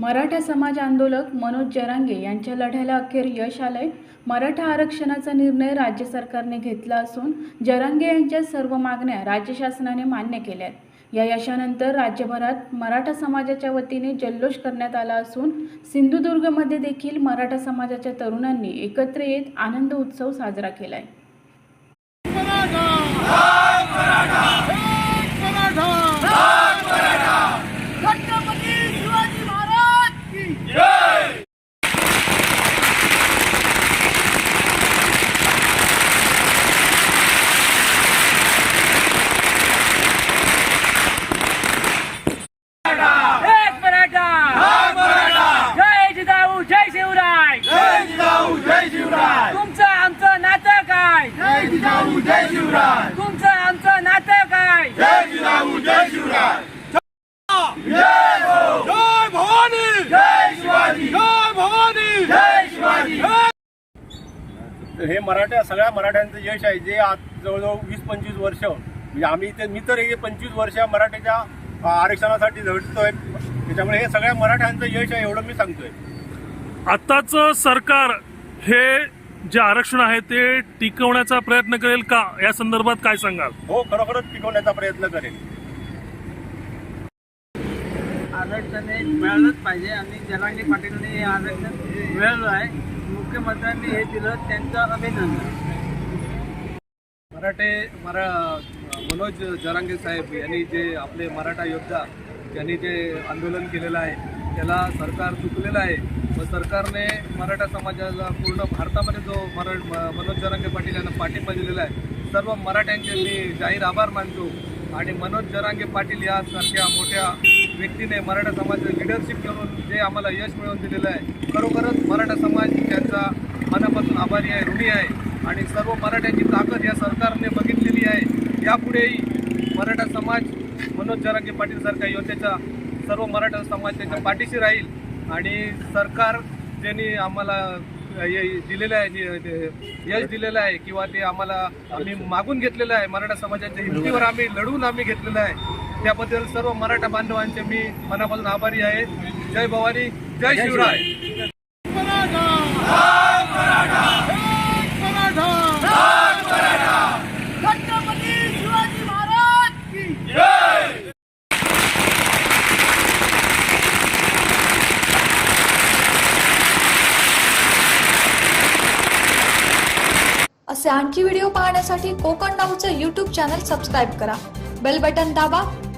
Maratha समाज आंदोलक मनोज जरांगे यांच्या लढ्याला अखेर यश आलंय. मराठा आरक्षणाचा निर्णय राज्य सरकारने घेतला असून जरांगे यांच्या सर्व मागण्या राज्य शासनाने मान्य आहेत या यशानंतर राज्यभरात मराठा समाजाच्या वतीने जल्लोष करण्यात आला असून सिंधुदुर्गमध्ये देखील मराठा समाजाच्या तरुणांनी एकत्र येत आनंद उत्सव साजरा केलाय. मराठा! शिवाजी महाराज! की जय जिजाऊ जय शिवराय जय जिजाऊ जय शिवराय तुमचं आमचं नातं काय? जय जिजाऊ जय शिवराय. तुमचं आमचं नातं काय? जय जिजाऊ जय शिवराय जय हो जय भवानी जय शिवाजी जय भवानी जय शिवाजी हे मराठा सगळ्या मराठ्यांचं यश आहे जे आज जवळजवळ वीस पंचवीस वर्ष म्हणजे आम्ही इथे मी तर हे पंचवीस वर्ष मराठ्याच्या आरक्षणासाठी झटतोय त्याच्यामुळे हे सगळ्या मराठ्यांचं यश आहे एवढं मी सांगतोय. आताच सरकार हे जे आरक्षण आहे ते टिकवण्याचा प्रयत्न करेल का? या संदर्भात काय सांगाल? हो खरोखरच टिकवण्याचा प्रयत्न करेल. आरक्षण हे मिळालंच पाहिजे आणि जलांगी पाटीलने हे आरक्षण मिळालं आहे. मुख्यमंत्र्यांनी हे दिलं त्यांचं अभिनंदन. मराठे मरा मनोज जरांगे साहेब यांनी जे आपले मराठा योद्धा यांनी जे आंदोलन केलेलं आहे त्याला सरकार चुकलेलं आहे. व सरकारने मराठा समाजाला पूर्ण भारतामध्ये जो मरा म- मनोज जरांगे पाटील यांना पाठिंबा दिलेला आहे सर्व मराठ्यांचे मी जाहीर आभार मानतो. आणि मनोज जरांगे पाटील यासारख्या मोठ्या व्यक्तीने मराठा समाजाचं लिडरशिप करून जे आम्हाला यश मिळवून दिलेलं आहे खरोखरच मराठा समाज त्यांचा मनापासून आभारी आहे ऋणी आहे. आणि सर्व मराठ्यांची ताकद या सरकारने बघितलेली आहे. यापुढेही मराठा समाज मनोज जरांगे पाटील सारख्या सर्व मराठा समाज त्याच्या पाठीशी राहील. आणि सरकार ज्यांनी आम्हाला हे दिलेलं आहे जे- यश दिलेलं आहे किंवा ते आम्हाला आम्ही मागून घेतलेलं आहे मराठा समाजाच्या हिमतीवर आम्ही लढवून आम्ही घेतलेलं आहे त्याबद्दल सर्व मराठा बांधवांचे मी मनापासून आभारी आहे. जय भवानी जय शिवराय. असे आणखी व्हिडिओ पाहण्यासाठी कोकण नाऊचं यूट्यूब चॅनल सबस्क्राईब करा. बेल बटन दाबा.